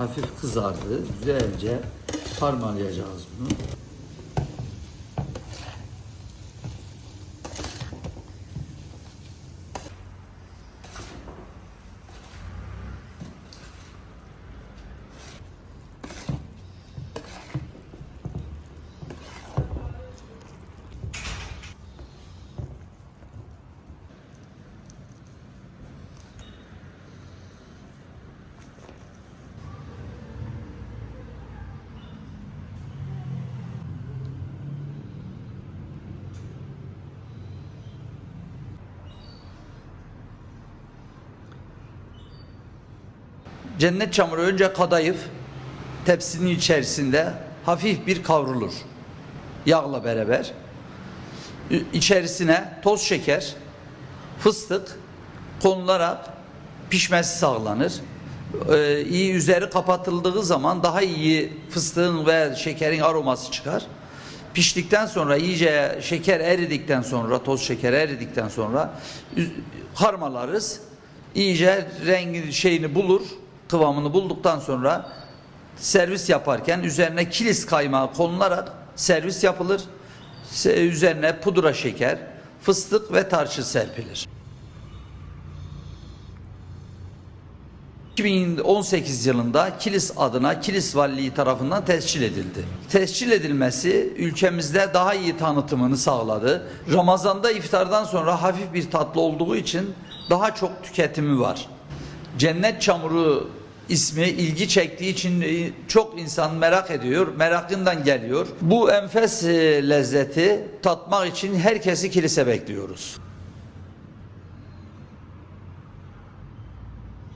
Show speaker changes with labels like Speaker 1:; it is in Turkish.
Speaker 1: hafif kızardı. Güzelce harmanlayacağız bunu. Cennet çamuru önce kadayıf tepsinin içerisinde hafif bir kavrulur. Yağla beraber. İçerisine toz şeker, fıstık konularak pişmesi sağlanır. Ee, iyi üzeri kapatıldığı zaman daha iyi fıstığın ve şekerin aroması çıkar. Piştikten sonra iyice şeker eridikten sonra toz şeker eridikten sonra harmalarız. İyice rengi şeyini bulur, kıvamını bulduktan sonra servis yaparken üzerine kilis kaymağı konularak servis yapılır. Üzerine pudra şeker, fıstık ve tarçın serpilir. 2018 yılında Kilis adına Kilis Valiliği tarafından tescil edildi. Tescil edilmesi ülkemizde daha iyi tanıtımını sağladı. Ramazanda iftardan sonra hafif bir tatlı olduğu için daha çok tüketimi var. Cennet çamuru ismi ilgi çektiği için e, çok insan merak ediyor, merakından geliyor. Bu enfes e, lezzeti tatmak için herkesi kilise bekliyoruz.